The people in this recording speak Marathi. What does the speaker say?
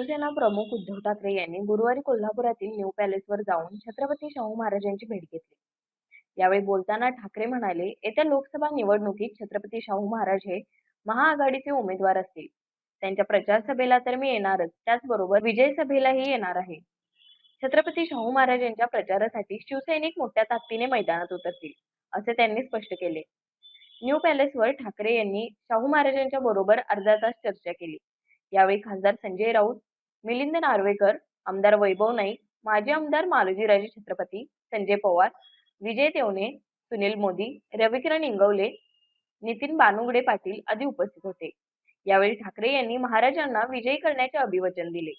शिवसेना प्रमुख उद्धव ठाकरे यांनी गुरुवारी कोल्हापुरातील न्यू पॅलेसवर जाऊन छत्रपती शाहू महाराजांची भेट घेतली. यावेळी बोलताना ठाकरे म्हणाले येत्या लोकसभा निवडणुकीत छत्रपती शाहू महाराज हे महाआघाडीचे उमेदवार असतील. त्यांच्या प्रचार सभेला तर मी येणारच. त्याचबरोबर विजय सभेलाही येणार आहे. छत्रपती शाहू महाराज यांच्या प्रचारासाठी शिवसैनिक मोठ्या ताकदीने मैदानात उतरतील असे त्यांनी स्पष्ट केले. न्यू पॅलेसवर ठाकरे यांनी शाहू महाराजांच्या बरोबर अर्धा तास चर्चा केली. यावेळी खासदार संजय राऊत मिलिंद नार्वेकर आमदार वैभव नाईक माजी आमदार मालोजीराजे छत्रपती संजय पवार विजय तेवणे सुनील मोदी रविकिरण इंगवले नितीन बानुगडे पाटील आदी उपस्थित होते. यावेळी ठाकरे यांनी महाराजांना विजयी करण्याचे अभिवचन दिले.